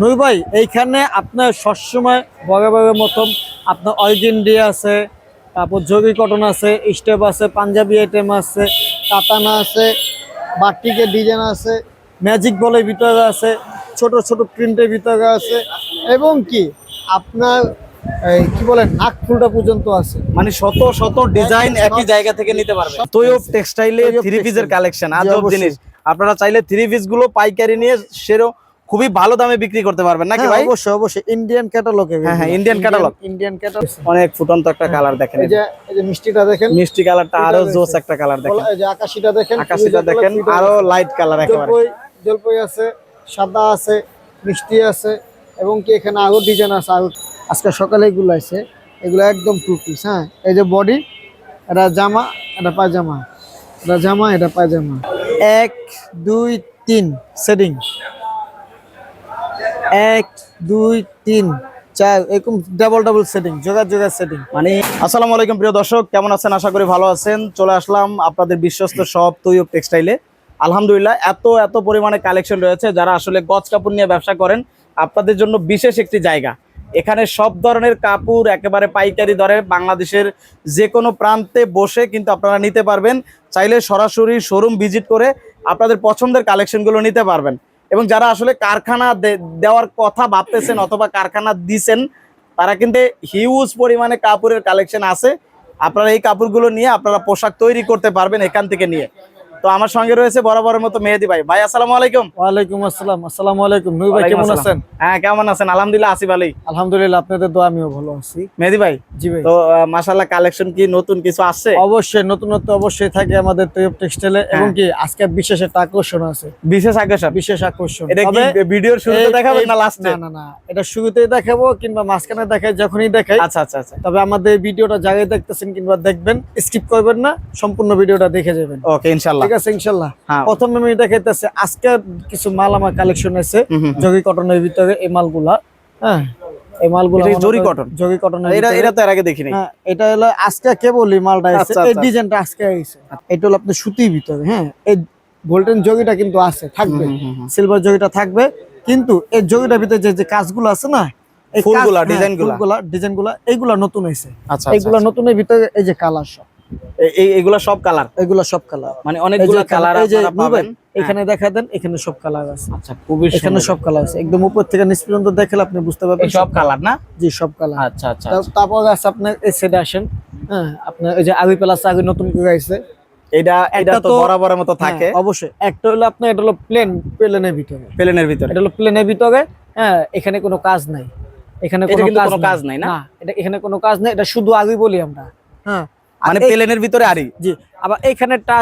নুই ভাই এইখানে আপনার সবসময় বগে বগে মতন আপনার অর্গেন্ডি আছে তারপর জগি কটন আছে স্টেপ আছে পাঞ্জাবি আইটেম আছে কাতানা আছে বাটিকের ডিজাইন আছে ম্যাজিক বলের ভিতরে আছে ছোট ছোট প্রিন্টের ভিতরে আছে এবং কি আপনার এই কি বলে নাক ফুলটা পর্যন্ত আছে। মানে শত শত ডিজাইন একই জায়গা থেকে নিতে পারবে। তৈয়ব টেক্সটাইলে তৈয়ব থ্রি পিসের কালেকশন আজব জিনিস আপনারা চাইলে থ্রি পিসগুলো পাইকারি নিয়ে সেরো খুবই ভালো দামে বিক্রি করতে পারবেন নাকি হ্যাঁ, ভাই? অবশ্যই অবশ্যই। ইন্ডিয়ান ক্যাটালগ হ্যাঁ, হ্যাঁ, ইন্ডিয়ান catalog। ইন্ডিয়ান ক্যাটালগ অনেক ফুটন্ত একটা কালার দেখেন। এই যে এই যে মিষ্টিটা দেখেন। মিষ্টি কালারটা আরও জোস একটা কালার দেখেন। এই যে আকাশিটা দেখেন আকাশিটা দেখেন আরও লাইট কালার একেবারে। জলপাই জলপই আছে সাদা আছে মিষ্টি আছে এবং কি এখানে আরও ডিজাইন আছে। আরও আজকে সকালে এগুলো আছে এগুলো একদম টু পিস হ্যাঁ। এই যে বডি এটা জামা এটা পায়জামা। এটা জামা এটা পায়জামা। এক দুই তিন সেটিং এক, দুই, তিন, চার, এরকম ডাবল ডাবল সেটিং জোগাড় জোগাড় সেটিং মানে আসসালামু আলাইকুম প্রিয় দর্শক, কেমন আছেন? আশা করি ভালো আছেন। চলে আসলাম আপনাদের বিশ্বস্ত সব তৈয়ব টেক্সটাইলে আলহামদুলিল্লাহ, এত এত পরিমাণে কালেকশন রয়েছে যারা আসলে গজ কাপড় নিয়ে ব্যবসা করেন। আপনাদের জন্য বিশেষ একটি জায়গা। এখানে সব ধরনের কাপড়, একেবারে পাইকারি দরে বাংলাদেশের যে কোনো প্রান্তে বসে কিন্তু আপনারা নিতে পারবেন। চাইলে সরাসরি শোরুম ভিজিট করে আপনাদের পছন্দের কালেকশনগুলো নিতে পারবেন। এবং যারা আসলে কারখানা দেওয়ার কথা ভাবতেছেন অথবা কারখানা দিছেন, তারা কিন্তু হিউজ পরিমাণে কাপড়ের কালেকশন আছে। আপনারা এই কাপড়গুলো নিয়ে আপনারা পোশাক তৈরি করতে পারবেন এখান থেকে নিয়ে। তো আমার সঙ্গে রয়েছে বরাবরের মতো মেহেদি ভাই। ভাই আসসালামু আলাইকুম। ওয়ালাইকুম আসসালাম আসসালামু আলাইকুম। নূর ভাই কেমন আছেন? হ্যাঁ কেমন আছেন? আলহামদুলিল্লাহ আসিফ আলী আলহামদুলিল্লাহ আপনাদের দোয়া আমিও ভালো আছি। মেহেদি ভাই জি ভাই। তো মাসাল্লাহ কালেকশন কি নতুন কিছু আসছে? অবশ্যই নতুনত্ব অবশ্যই থাকে আমাদের তৈব টেক্সটাইলে এবং কি আজকে বিশেষ একটা আকর্ষণ আছে। বিশেষ আকর্ষণ? বিশেষ আকর্ষণ। এটা কি ভিডিওর শুরুতে এই- না লাস্টে না না না এটা শুরুতেই দেখাবো কিংবা মাঝখানে দেখাই যখনই দেখাই। আচ্ছা আচ্ছা আচ্ছা। তবে আমাদের ভিডিওটা জায়গায় দেখতেছেন কিংবা দেখবেন স্কিপ করবেন না সম্পূর্ণ ভিডিওটা দেখে যাবেন। ওকে ইনশাআল্লাহ। ঠিক আছে হ্যাঁ। প্রথমে আমি দেখাইতেছি আজকে কিছু মাল আমার কালেকশন আছে। জগি কটনের ভিতরে এই মালগুলা। হ্যাঁ এই মালগুলা এটা কি জরি কটন? জরি কটনের এটা এটা তো এর আগে দেখিনি। হ্যাঁ এটা হলো আজকে কে মালটা আছে আচ্ছা, এই আচ্ছা। ডিজাইনটা আজকে আইছে এটা হলো আপনার সুতির ভিতরে হ্যাঁ। এই গোল্ডেন জগিটা কিন্তু আছে থাকবে। সিলভার জগিটা থাকবে। কিন্তু এই জগিটার ভিতরে যে যে কাজগুলো আছে না এই কাজ- ফুলগুলা, ডিজাইনগুলা। ফুলগুলা ডিজাইনগুলা এইগুলা নতুন হয়েছে। আচ্ছা এইগুলা নতুনের ভিতরে এই যে কালার সব। এই এগুলা সব কালার? এগুলা সব কালার। মানে অনেকগুলো কালার আপনারা পাবেন। এখানে দেখা দেন এখানে সব কালার আছে। আচ্ছা খুবই এখানে সব কালার আছে। একদম উপর থেকে নিচ পর্যন্ত দেখলে আপনি বুঝতে পারবেন সব কালার না? জি সব কালার। আচ্ছা আচ্ছা তারপর আছে আপনার এই সেটে আসেন। হ্যাঁ আপনার এই যে আগে প্লাস আগে নতুন করে আইছে। এটা এটা তো বরাবরের মতো থাকে। হ্যাঁ, অবশ্যই। একটা হলো আপনার এটা হলো প্লেন প্লেনের ভিতরে। প্লেনের ভিতরে। এটা হলো প্লেনের ভিতরে। হ্যাঁ এখানে কোনো কাজ নাই। এখানে কোনো কাজ নাই, না? এটা এখানে কোনো কাজ নাই। এটা শুধু আগে বলি আমরা। হ্যাঁ। মানে প্লেনের ভিতরে আরি? জি আবার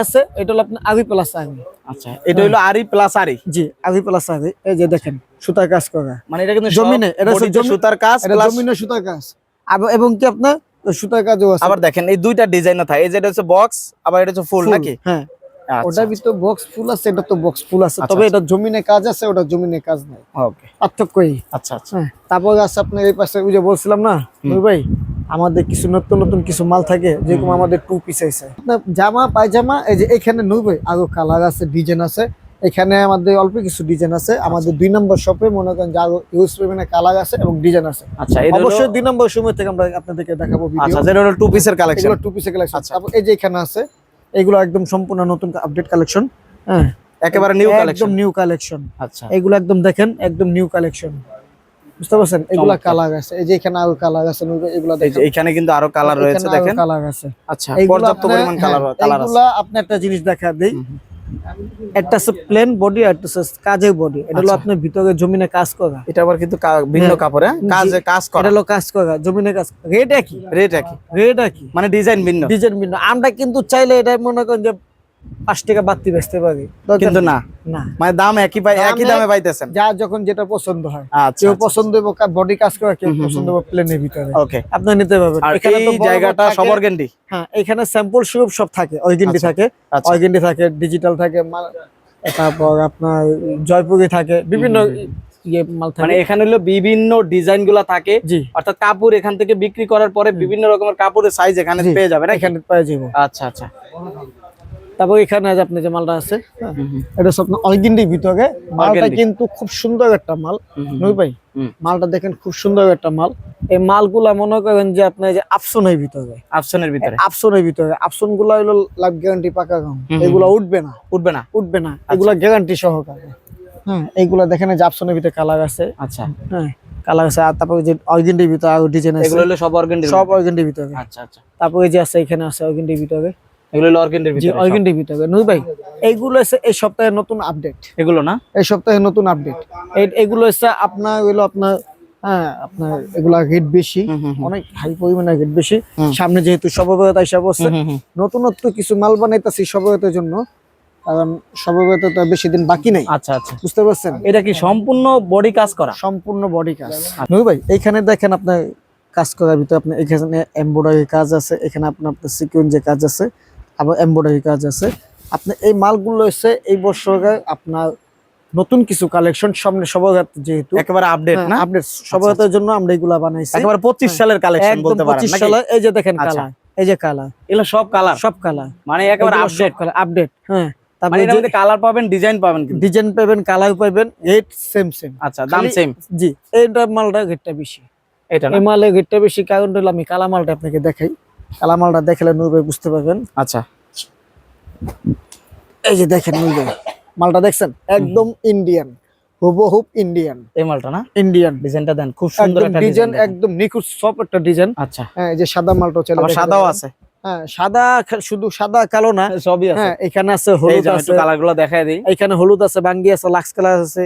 আছে এটা হলো আপনার আগে প্লাস আগে আচ্ছা এটা হলো আরি প্লাস আরি? জি আগে প্লাস আগে এই যে দেখেন সুতার কাজ করা। মানে এটা কিন্তু জমিনে, এটা সুতার কাজ জমিনে সুতার কাজ। আবার এবং কি আপনার? সুতার কাজও আছে। আবার দেখেন এই দুইটা ডিজাইন থাকে। এই যেটা হচ্ছে বক্স আবার এটা হচ্ছে ফুল নাকি? হ্যাঁ। আচ্ছা, ওটার ভিতরে বক্স ফুল আছে এটা তো বক্স ফুল আছে। আচ্ছা, তবে আচ্ছা। এটা জমিনে কাজ আছে ওটা জমিনে কাজ নাই। ওকে পার্থক্যই। আচ্ছা আচ্ছা। হ্যাঁ তারপর আছে আপনার এই পাশে ওই যে বলছিলাম না ভাই? আমাদের কিছু নতুন নতুন কিছু মাল থাকে যেরকম আমাদের টু পিস আছে। জামা পায়জামা এই যে এখানে ভাই আরও কালার আছে ডিজাইন আছে। এখানে আমাদের অল্প কিছু ডিজাইন আছে। আমাদের দুই নম্বর শপে মনে করেন যে আরও ইউজ পরিমাণে কালার আছে এবং ডিজাইন আছে। আচ্ছা অবশ্যই দুই নম্বর সময় থেকে আমরা আপনাদেরকে দেখাবো ভিডিও আচ্ছা যেটা হলো টু পিসের কালেকশন এগুলো টু পিসের কালেকশন আচ্ছা। এই যে এখানে আছে এগুলো একদম সম্পূর্ণ নতুন আপডেট কালেকশন হ্যাঁ। একেবারে নিউ একদম কালেকশন নিউ কালেকশন আচ্ছা। এগুলো একদম দেখেন একদম নিউ কালেকশন বুঝতে পারছেন? এগুলা কালার আছে। এই যে এখানে আরও কালার আছে এগুলা দেখেন। এখানে কিন্তু আরও কালার রয়েছে দেখেন। কালার আছে। আচ্ছা পর্যাপ্ত পরিমাণ কালার হ্যাঁ, কালার আছে। এইগুলা আপনি একটা জিনিস দেখা দেই। একটা হচ্ছে প্লেন বডি আর একটা হচ্ছে কাজের বডি এটা হলো আচ্ছা। আপনার ভিতরে জমিনে কাজ করা। এটা আবার কিন্তু ভিন্ন হ্যাঁ। কাপড় হ্যাঁ? কাজে কাজ এটা হলো কাজ করা জমিনে কাজ রেট একই। রেট একই। রেট একই। মানে ডিজাইন ভিন্ন। ডিজাইন ভিন্ন। আমরা কিন্তু চাইলে এটা মনে করেন যে পাঁচ টাকা বাড়তি বেচতে পারি। কিন্তু না। না। মানে দাম একই পাই একই দামে পাইতেছেন। যা যখন যেটা পছন্দ হয়। আচ্ছা কেউ আচ্ছা, পছন্দ বডি কাজ করা কেউ পছন্দ প্লেনের ভিতরে। ওকে আপনি নিতে পারবেন এখানে তো জায়গাটা থাকে। সবর গেন্ডি হ্যাঁ এখানে স্যাম্পল সব থাকে। অর্গেন্ডি আচ্ছা, থাকে। আচ্ছা। অর্গেন্ডি থাকে। ডিজিটাল থাকে তারপর আপনার জয়পুরি থাকে। বিভিন্ন ইয়ে মানে এখানে হলো বিভিন্ন ডিজাইনগুলা থাকে। অর্থাৎ কাপড় এখান থেকে বিক্রি করার পরে বিভিন্ন রকমের কাপড়ের সাইজ এখানে পেয়ে যাবে না এখানে পেয়ে যাব। আচ্ছা আচ্ছা। তারপর এখানে যে আপনি যে মালটা আছে হ্যাঁ, এটা সব অর্গেন্ডির ভিতরে মালটা কিন্তু খুব সুন্দর একটা মাল নই ভাই। মালটা দেখেন খুব সুন্দর একটা মাল। এই মালগুলা মনে করেন যে আপনার যে আপসনের ভিতরে অপশনের ভিতরে। আপসনের ভিতরে আপসনগুলা হলো লাভ গ্যারান্টি পাকা কম এগুলা উঠবে না। উঠবে না। উঠবে না। এগুলা গ্যারান্টি সহকারে। হ্যাঁ এইগুলা দেখেন যে আপসনের ভিতরে কালার আছে। আচ্ছা। হ্যাঁ কালার আছে। আর তারপরে যে অর্গেন্ডির ভিতরে আরও ডিজাইন আছে। এগুলো হলো সব অর্গেন্ডির সব অর্গেন্ডির ভিতরে আচ্ছা আচ্ছা। তারপরে যে আছে এখানে আছে অর্গেন্ডির ভিতরে এগুলো হলো অর্গেন্ডির ভিতরে। অর্গেন্ডির ভিতরে। নুই ভাই এইগুলো আছে এই সপ্তাহে নতুন আপডেট এগুলো না? এই সপ্তাহে নতুন আপডেট এগুলো হচ্ছে আপনার আপনার হ্যাঁ আপনার এগুলা রেট বেশি। হুম, হুম, হুম। অনেক হাই পরিমাণে রেট বেশি। সামনে যেহেতু সর্ববৃহৎ হিসাব হচ্ছে হুম, হুম, হুম। নতুনত্ব কিছু মাল বানাইতেছি জন্য কারণ বেশি দিন বাকি নেই। আচ্ছা আচ্ছা। বুঝতে পারছেন? এটা কি সম্পূর্ণ বডি কাজ করা? সম্পূর্ণ বডি কাজ। নই ভাই এইখানে দেখেন আপনার কাজ করার ভিতরে আপনার এখানে এমব্রয়ডারি কাজ আছে এখানে আপনার আপনার সিকুয়েন্সের কাজ আছে আবার এমব্রয়ডারি কাজ আছে। আপনার এই মালগুলো হচ্ছে এই বছরে আপনার নতুন কিছু কালেকশন সামনে সবার যেহেতু। একেবারে আপডেট না? আপডেট সবার জন্য আমরা এগুলা বানাইছি। একেবারে পঁচিশ সালের কালেকশন বলতে পারেন 25 নাকি? সালে এই যে দেখেন আচ্ছা। কালার এই যে কালার এগুলো সব কালার সব কালার মানে একেবারে আপডেট আপডেট হ্যাঁ মানে তারপরে এর মধ্যে কালার পাবেন ডিজাইন পাবেন ডিজাইন পাবেন কালার পাবেন রেট সেম সেম আচ্ছা দাম সেম জি এইটা মালটা রেটটা বেশি। এটা না? এই মালের রেটটা বেশি কারণ হলো আমি কালা মালটা আপনাকে দেখাই। কালা মালটা দেখলে নূর ভাই বুঝতে পারবেন। আচ্ছা। এই যে দেখেন নূর ভাই মালটা দেখছেন? একদম ইন্ডিয়ান হুবহুব ইন্ডিয়ান। এই মালটা না? ইন্ডিয়ান। ডিজাইনটা দেন খুব সুন্দর একটা ডিজাইন একদম নিখুঁত সব একটা ডিজাইন। আচ্ছা। হ্যাঁ এই যে সাদা মালটা চলে সাদাও আছে। হ্যাঁ সাদা শুধু সাদা কালো না। সবই আছে। হ্যাঁ এখানে আছে হলুদ আছে। দিই। এখানে হলুদ আছে বাঙ্গি আছে লাক্স কালার আছে।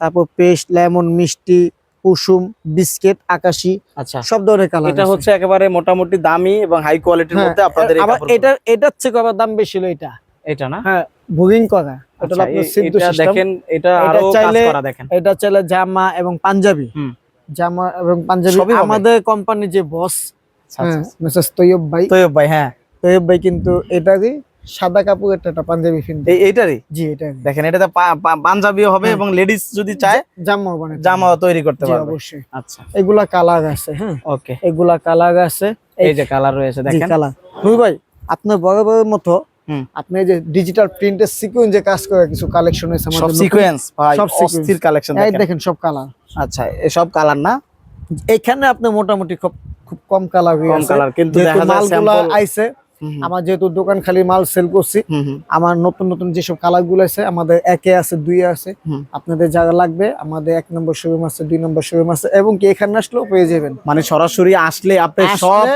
তারপর পেস্ট লেমন মিষ্টি কুসুম বিস্কিট আকাশি আচ্ছা। সব ধরনের কালার এটা হচ্ছে একেবারে মোটামুটি দামি এবং হাই কোয়ালিটির মধ্যে আপনাদের হ্যাঁ, আবার এটা এটার থেকে আবার দাম বেশি হলো এটা। এটা না? হ্যাঁ বুকিং করা। এটা আচ্ছা, আপনার সিদ্ধ এটা সিস্টেম দেখেন এটা এটা আরও কাজ করা দেখেন। এটা চলে জামা এবং পাঞ্জাবি। হুম। জামা এবং পাঞ্জাবি আমাদের কোম্পানির যে বস আচ্ছা, আচ্ছা। মেসেজ তৈয়ব ভাই। তৈয়ব ভাই হ্যাঁ। তৈয়ব ভাই কিন্তু এটাকে সাদা কাপড় একটা পাঞ্জাবি এই এইটারই? জি এটা দেখেন এটাতে পা- পা- পাঞ্জাবিও হবে হ্যাঁ। এবং লেডিস যদি চায় জামা বানাতে জামাও তৈরি করতে পারবে। অবশ্যই। আচ্ছা। এগুলা কালার আছে হ্যাঁ। ওকে। এগুলা কালার আছে। এই যে কালার রয়েছে দেখেন। কালার। নূর ভাই আপনার বড় বড় মতো আপনি যে ডিজিটাল প্রিন্টের সিকুয়েন্স যে কাজ করে কিছু কালেকশন আছে আমাদের নতুন। সিকোয়েন্স ভাই সব। অস্থির কালেকশন এই দেখেন। দেখেন সব কালার আচ্ছা এসব কালার না? এখানে আপনি মোটামুটি খুব খুব কম কালার কম কালার কিন্তু দেখা যায় মালগুলা স্যাম্পল আইছে আমার যেহেতু দোকান খালি মাল সেল করছি আমার নতুন নতুন যেসব কালারগুলো আছে আমাদের একে আছে দুই আছে আপনাদের যারা লাগবে আমাদের এক নম্বর শোরুম আছে দুই নম্বর শোরুম আছে এবং কি এখানে আসলেও পেয়ে যাবেন। মানে সরাসরি আসলে আপনি সব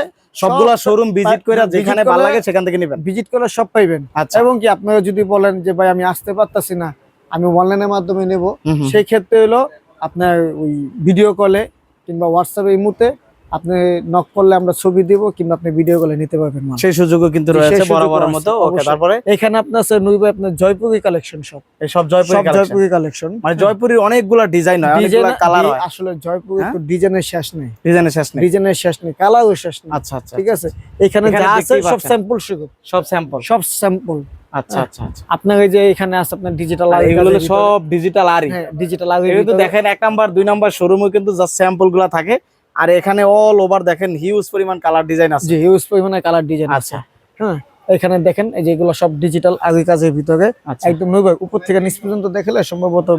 সবগুলা শোরুম ভিজিট করে যেখানে ভালো লাগে সেখান থেকে নেবেন। ভিজিট সব পাইবেন। আচ্ছা। এবং কি আপনারা যদি বলেন যে ভাই আমি আসতে পারতাছি না আমি অনলাইনের মাধ্যমে নেব। সেই ক্ষেত্রে হলো আপনার ওই ভিডিও কলে কিংবা হোয়াটসঅ্যাপে এই মুহূর্তে আপনি নক করলে আমরা ছবি দিব কিংবা আপনি ভিডিও কলে নিতে পারবেন। সেই সুযোগও কিন্তু রয়েছে বড় মতো। ওকে তারপরে? এখানে আপনার আছে নুইবে আপনার জয়পুরি কালেকশন সব এই সব জয়পুরি জয়পুরি কালেকশন মানে জয়পুরির অনেকগুলা ডিজাইন হয় অনেকগুলা কালার হয়। আসলে জয়পুরি হ্যাঁ? তো ডিজাইনের শেষ নেই। ডিজাইনের শেষ নেই। ডিজাইনের শেষ নেই কালারও শেষ নেই। আচ্ছা আচ্ছা। ঠিক আছে? এখানে যা আছে সব স্যাম্পল শুধু সব স্যাম্পল সব স্যাম্পল আচ্ছা আচ্ছা আচ্ছা। আপনার এই যে এখানে আছে আপনার ডিজিটাল আর এগুলো সব ডিজিটাল হ্যাঁ ডিজিটাল আগে দেখেন এক নাম্বার দুই নাম্বার শোরুমে কিন্তু জাস্ট স্যাম্পলগুলা থাকে। আর এখানে অল ওভার দেখেন হিউজ পরিমাণ কালার ডিজাইন আছে। জি হিউজ পরিমাণে কালার ডিজাইন আছে। আচ্ছা। হ্যাঁ এখানে দেখেন এই যে এগুলো সব ডিজিটাল আগে কাজের ভিতরে। আচ্ছা। একদম উপর থেকে নিচ পর্যন্ত দেখলে সম্ভবত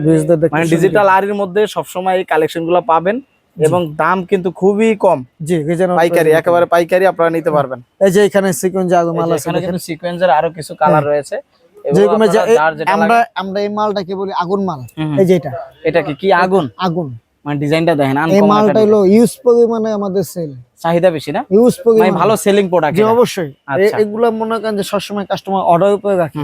মানে ডিজিটাল আরির মধ্যে সবসময় এই কালেকশনগুলো পাবেন এবং দাম কিন্তু খুবই কম। জি পাইকারি একেবারে পাইকারি আপনারা নিতে পারবেন। এই যে এখানে সিকোয়েন্স আগে মাল আছে এখানে। কিন্তু সিকোয়েন্সের আরও কিছু কালার রয়েছে। এবং যেরকম এই যে আপনারা এই- যার যেটা আমরা আমরা এই মালটাকে বলি আগুন মাল। এই যে এটা। এটা কি কি আগুন? আগুন। মানে ডিজাইনটা দেখেন এই মালটা হলো ইউজ পরিমাণে আমাদের সেল। চাহিদা বেশি না? ইউজ মানে ভালো সেলিং প্রোডাক্ট জি অবশ্যই। আচ্ছা। এগুলা মনে করেন যে সবসময় কাস্টমার অর্ডার উপরে রাখে।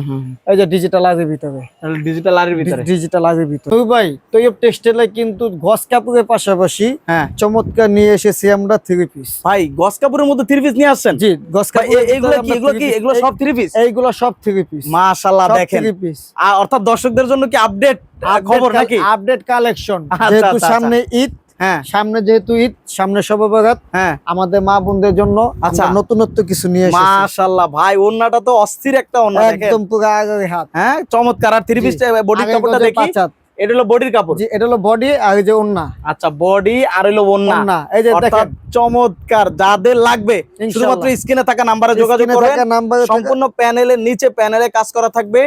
এই যে ডিজিটাল আগের ভিতরে। ডিজিটাল আরির ভিতরে। ডিজিটাল আগের ভিতরে। তো ভাই তৈব টেক্সটাইলে কিন্তু গস কাপড়ের পাশাপাশি হ্যাঁ। চমৎকার নিয়ে এসেছি আমরা থ্রি পিস ভাই গস কাপড়ের মধ্যে থ্রি পিস নিয়ে আসছেন? জি গস এ- এগুলো কি এগুলো কি এগুলো সব থ্রি পিস এইগুলো সব থ্রি পিস মাশাআল্লাহ দেখেন। থ্রি পিস আর অর্থাৎ দর্শকদের জন্য কি আপডেট খবর নাকি? আপডেট কালেকশন আচ্ছা, যেহেতু আচ্ছা, সামনে ঈদ হ্যাঁ। সামনে যেহেতু ঈদ সামনে সববাগাত হ্যাঁ। আমাদের মা বোনদের জন্য আচ্ছা। নতুনত্ব কিছু নিয়ে মাশাআল্লাহ ভাই ওন্নাটা তো অস্থির একটা ওন্না দেখেন। একদম পুরো হাত। হ্যাঁ চমৎকার। আর থ্রি পিস বডি কাপড়টা দেখি এটা হলো বডির কাপড়। এটা হলো বডি আর যে ওন্না আচ্ছা বডি আর হলো ওন্না ওন্না এই যে দেখেন। চমৎকার যাদের লাগবে শুধুমাত্র স্ক্রিনে থাকা নাম্বারে যোগাযোগ করবেন। সম্পূর্ণ প্যানেলের নিচে প্যানেলে কাজ করা থাকবে।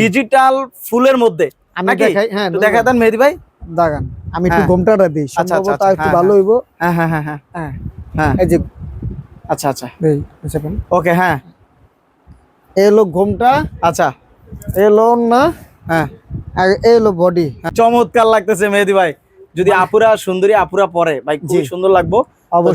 ডিজিটাল ফুলের মধ্যে। নাকি? দেখাই হ্যাঁ দেখা দেন মেহেদি ভাই। দাগান। আমি একটু হ্যাঁ। ঘোমটাটা দিই আচ্ছা, আচ্ছা, সম্ভবত আচ্ছা, একটু হ্যাঁ, ভালো হইব। হ্যাঁ হ্যাঁ হ্যাঁ হ্যাঁ। হ্যাঁ। হ্যাঁ। এই যে আচ্ছা আচ্ছা। এই বুঝছেন ওকে হ্যাঁ। এই হলো ঘোমটা। আচ্ছা। এই হলো ওন্না হ্যাঁ। আর এই হলো বডি। চমৎকার লাগতেছে মেহেদি ভাই। যদি আপুরা সুন্দরী আপুরা পরে ভাই খুব মানে সুন্দর লাগবো।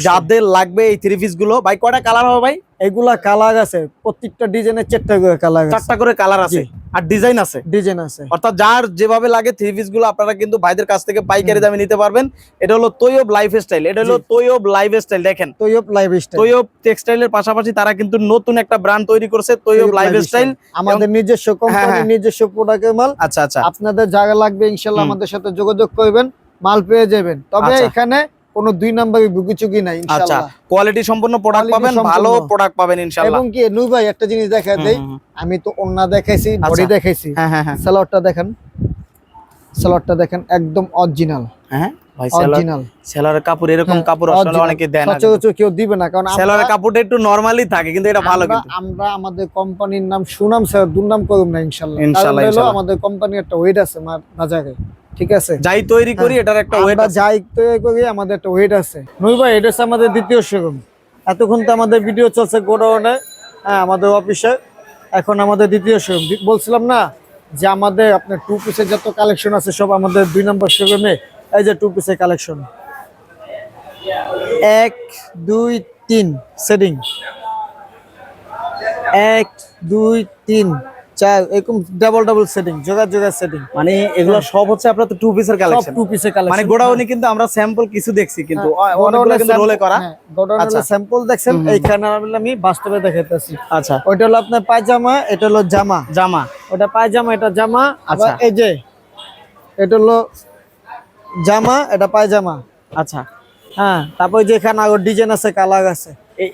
যাদের লাগবে এই থ্রি পিসগুলো ভাই কয়টা কালার হবে ভাই? এগুলা কালার আছে প্রত্যেকটা ডিজাইনের চারটা করে কালার চারটা করে কালার আছে? আর ডিজাইন আছে? ডিজাইন আছে। অর্থাৎ যার যেভাবে লাগে থ্রি পিসগুলো আপনারা কিন্তু ভাইদের কাছ থেকে পাইকারি দামে নিতে পারবেন। এটা হলো তৈয়ব লাইফ স্টাইল এটা হলো। তৈয়ব লাইফ স্টাইল দেখেন। তৈয়ব লাইফ স্টাইল তৈয়ব টেক্সটাইলের পাশাপাশি তারা কিন্তু নতুন একটা ব্র্যান্ড তৈরি করছে তৈয়ব লাইফ স্টাইল আমাদের নিজস্ব কোম্পানি হ্যাঁ। নিজস্ব প্রোডাক্টের মাল। আচ্ছা আচ্ছা। আপনাদের জায়গা লাগবে ইনশাল্লাহ আমাদের সাথে যোগাযোগ করবেন মাল পেয়ে যাবেন। তবে আচ্ছা। এখানে কোনো দুই নাম্বারের বুকিচুকি নাই আচ্ছা কোয়ালিটি সম্পন্ন প্রোডাক্ট পাবেন ভালো প্রোডাক্ট পাবেন ইনশাআল্লাহ। এবং কি নু ভাই একটা জিনিস দেখা দেই। আমি তো ওন্না দেখাইছি বডি আচ্ছা। দেখাইছি। হ্যাঁ হ্যাঁ হ্যাঁ। সালোয়ারটা দেখেন সালোয়ারটা দেখেন একদম অরিজিনাল হ্যাঁ ভাই অরিজিনাল সেলারের কাপড় এরকম কাপড় আসলে অনেকে দেয় না সচরাচর কেউ দিবে না কারণ আমরা- সেলারের কাপড়টা একটু নরমালি থাকে কিন্তু এটা ভালো আমরা- কিন্তু। আমরা আমাদের কোম্পানির নাম সুনাম স্যার দুর্নাম করুম না ইনশাল্লাহ। আমাদের কোম্পানির একটা ওয়েট আছে বাজারে ঠিক আছে? যাই তৈরি করি এটার একটা ওয়েট আমরা যাই তৈরি করি আমাদের একটা ওয়েট আছে। নই ভাই এটা হচ্ছে আমাদের দ্বিতীয় শোরুম এতক্ষণ তো আমাদের ভিডিও চলছে গোডাউনে হ্যাঁ আমাদের অফিসে এখন আমাদের দ্বিতীয় শোরুম বলছিলাম না যে আমাদের আপনার টু পিসের যত কালেকশন আছে সব আমাদের দুই নম্বর শোরুমে এই যে টু পিসের কালেকশন এক দুই তিন সেটিং এক দুই তিন। চার এরকম ডাবল ডাবল সেটিং জোগাড় জোগাড় সেটিং মানে এগুলো সব হচ্ছে আপনার তো টু পিসের কালেকশন টু পিসের কালেকশন মানে গোডাউনে কিন্তু আমরা স্যাম্পল কিছু দেখছি কিন্তু হ্যাঁ, অনেকগুলো কিন্তু রোলে করা। গোডাউনে আচ্ছা। স্যাম্পল দেখছেন। এইখানে আমি বাস্তবে দেখাইতেছি। আচ্ছা। ওইটা হলো আপনার পায়জামা এটা হলো জামা। জামা। ওটা পায়জামা এটা জামা। আবার আচ্ছা। এই যে এটা হলো জামা এটা পায়জামা। আচ্ছা। হ্যাঁ তারপর যে এখানে ডিজাইন আছে কালার আছে।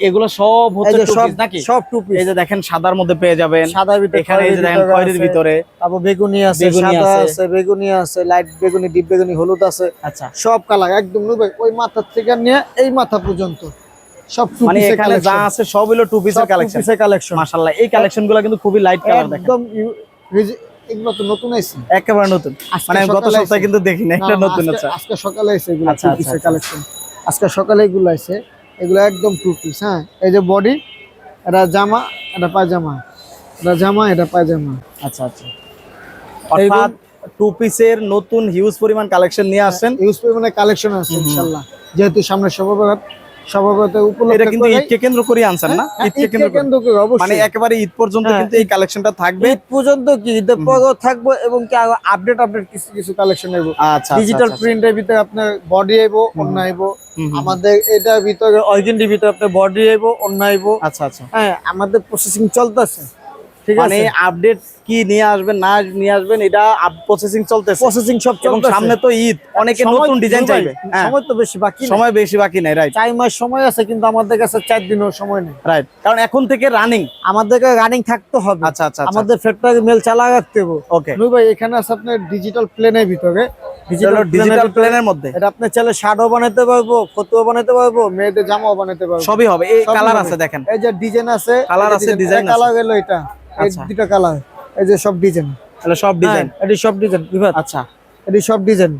এগুলো সব হচ্ছে সব নাকি? সব টু পিস এই যে দেখেন সাদার মধ্যে পেয়ে যাবেন। সাদার ভিতরে এখানে এই যে দেখেন খয়েরির ভিতরে। তারপর বেগুনি আছে সাদা আছে। বেগুনি আছে লাইট বেগুনি ডিপ বেগুনি হলুদ আছে। আচ্ছা। সব কালার একদম নুবে ওই মাথার থেকে নিয়ে এই মাথা পর্যন্ত। সব টু মানে এখানে যা আছে সব হলো টু পিসের কালেকশন পিসের কালেকশন মাশাআল্লাহ এই কালেকশনগুলো কিন্তু খুবই লাইট কালার দেখেন। একদম এগুলো তো নতুন আইছে। একেবারে নতুন। মানে গত সকালে সপ্তাহে কিন্তু দেখি না এটা না, না, নতুন আছে আজকে সকালে আইছে এগুলো টু পিসের। কালেকশন আজকে সকালে এগুলো আছে। এগুলো একদম টু পিস হ্যাঁ? এই যে বডি এটা জামা এটা পায়জামা। এটা জামা এটা পায়জামা। আচ্ছা আচ্ছা। অর্থাৎ টু পিসের নতুন হিউজ পরিমাণ কালেকশন নিয়ে আসছেন। হিউজ পরিমাণে কালেকশন আছে ইনশাল্লাহ। যেহেতু সামনে সভাপতি সভাপতি এটা কিন্তু ঈদকে কেন্দ্র করে আনছেন না? হ্যাঁ, ঈদকে কেন্দ্র করে অবশ্যই মানে একেবারে ঈদ পর্যন্ত হ্যাঁ, কিন্তু এই কালেকশনটা থাকবে। ঈদ পর্যন্ত কি? থাকব এবং কি আপডেট আপডেট কিছু কিছু কালেকশন আচ্ছা ডিজিটাল প্রিন্টের ভিতরে আপনার বডি আইব অন্য আইব। আমাদের এটার ভিতরে আপনার বডি আইব অন্য আইব। আচ্ছা আচ্ছা। হ্যাঁ আমাদের প্রসেসিং চলতেছে। মানে আপডেট কি নিয়ে আসবেন না নিয়ে আসবেন এটা প্রসেসিং চলতেছে। প্রসেসিং সব চলতেছে। সামনে তো ঈদ অনেকে নতুন ডিজাইন চাইবে। হ্যাঁ, সময় তো বেশি বাকি সময় বেশি বাকি নাই রাইট চার মাস সময় আছে কিন্তু আমাদের কাছে চার দিনও সময় নেই। রাইট কারণ এখন থেকে রানিং আমাদেরকে রানিং থাকতে হবে। আচ্ছা আচ্ছা আচ্ছা। আমাদের ফ্যাক্টরি মেল চালা রাখতে হবে। ওকে নু ভাই এখানে আছে আপনার ডিজিটাল প্লেনের ভিতরে। ডিজিটাল ডিজিটাল প্ল্যানের মধ্যে। এটা আপনি চাইলে শার্টও বানাতে পারব ফতুয়া বানাতে পারব মেয়েদের জামাও বানাতে পারব। সবই হবে। এই কালার আছে দেখেন। এই যে ডিজাইন আছে Colour আছে, আছে। কালার গেল এটা। এই আচ্ছা। দুটো কালার এই যে সব ডিজাইন তাহলে সব ডিজাইন এটি সব ডিজাইন আচ্ছা। এটি সব ডিজাইন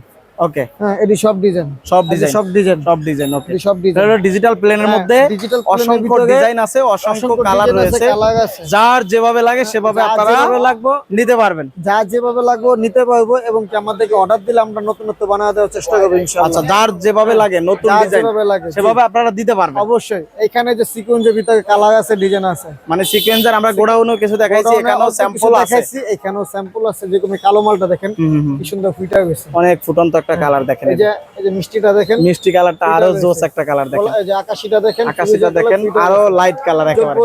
ওকে হ্যাঁ এটি সব ডিজাইন সব ডিজাইন সব ডিজাইন সব ডিজাইন ওকে এটি সব ডিজাইন তাহলে ডিজিটাল প্লেনের মধ্যে ডিজিটাল অসংখ্য ডিজাইন আছে অসংখ্য কালার রয়েছে। যার যেভাবে লাগে সেভাবে যা আপনারা লাগবো। নিতে পারবেন। যা যেভাবে লাগবো নিতে পারব এবং আমাদেরকে অর্ডার দিলে আমরা নতুন নতুন বানাতে দেওয়ার চেষ্টা করব আচ্ছা যার যেভাবে লাগে নতুন ডিজাইন যেভাবে লাগে সেভাবে আপনারা দিতে পারবেন। অবশ্যই। এখানে যে সিকুয়েন্সের ভিতরে কালার আছে ডিজাইন আছে। মানে সিকোয়েন্সার আমরা গোডাউনেও কিছু দেখাইছি এখানেও স্যাম্পল আছে। দেখাইছি, এখানেও স্যাম্পল আছে যেরকম কালো মালটা দেখেন। কি সুন্দর ফুইটা গেছে অনেক ফুটন্ত একটা কালার দেখেন এই যে এই যে মিষ্টিটা দেখেন। মিষ্টি কালারটা আরও জোস একটা কালার দেখেন। এই যে আকাশিটা দেখেন আকাশিটা দেখেন আরও লাইট কালার একেবারে।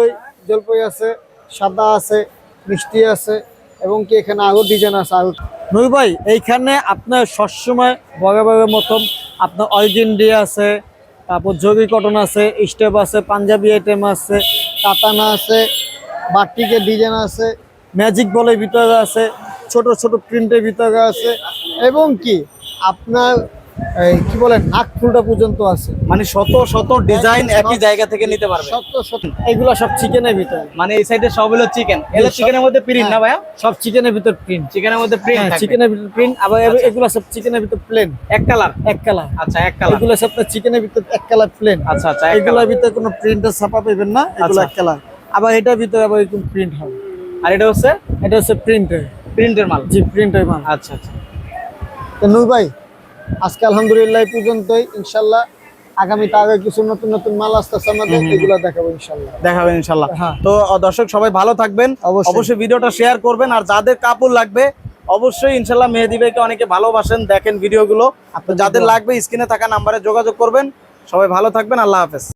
জলপাই আছে সাদা আছে মিষ্টি আছে এবং কি এখানে আরও ডিজাইন আছে আরও নই ভাই এইখানে আপনার সবসময় বরাবরের মতন আপনার অর্গেন্ডি আছে তারপর জরি কটন আছে স্টেপ আছে পাঞ্জাবি আইটেম আছে কাতানা আছে বাটিকের ডিজাইন আছে। ম্যাজিক বলের ভিতরে আছে ছোট ছোট প্রিন্টের ভিতরে আছে এবং কি আপনার কি বলেন নাক ফুলটা পর্যন্ত আছে। মানে শত শত ডিজাইন একই জায়গা থেকে নিতে পারবে। সত্য সত্য এগুলো সব চিকেনের ভিতরে। মানে এই সাইডে সব হলো চিকেন। এগুলো চিকেনের মধ্যে প্রিন্ট না ভাইয়া? সব চিকেনের ভিতর প্রিন্ট চিকেনের মধ্যে প্রিন্ট হ্যাঁ চিকেনের ভিতর প্রিন্ট আবার এগুলো সব চিকেনের ভিতর প্লেন এক কালার এক কালার আচ্ছা এক কালার এগুলো সব চিকেনের ভিতর এক কালার প্লেন আচ্ছা আচ্ছা এগুলোর ভিতরে কোনো প্রিন্টের ছাপা পাবেন না এগুলো আচ্ছা। এক কালার আবার এটার ভিতরে আবার এরকম প্রিন্ট হবে। আর এটা হচ্ছে? এটা হচ্ছে প্রিন্টের প্রিন্টের মাল। জি প্রিন্টের মাল। আচ্ছা আচ্ছা। তো নূর ভাই আজকে আলহামদুলিল্লাহ এই পর্যন্তই। ইনশাল্লাহ আগামীতে আগে কিছু নতুন নতুন মাল আসতেছে আমাদের এগুলো দেখাবো ইনশাল্লাহ। দেখাবেন ইনশাল্লাহ। হ্যাঁ। তো দর্শক সবাই ভালো থাকবেন। অবশ্যই। ভিডিওটা শেয়ার করবেন। আর যাদের কাপড় লাগবে অবশ্যই ইনশাল্লাহ মেহেদি ভাইকে অনেকে ভালোবাসেন দেখেন ভিডিওগুলো। যাদের লাগবে স্ক্রিনে থাকা নাম্বারে যোগাযোগ করবেন। সবাই ভালো থাকবেন। আল্লাহ হাফেজ।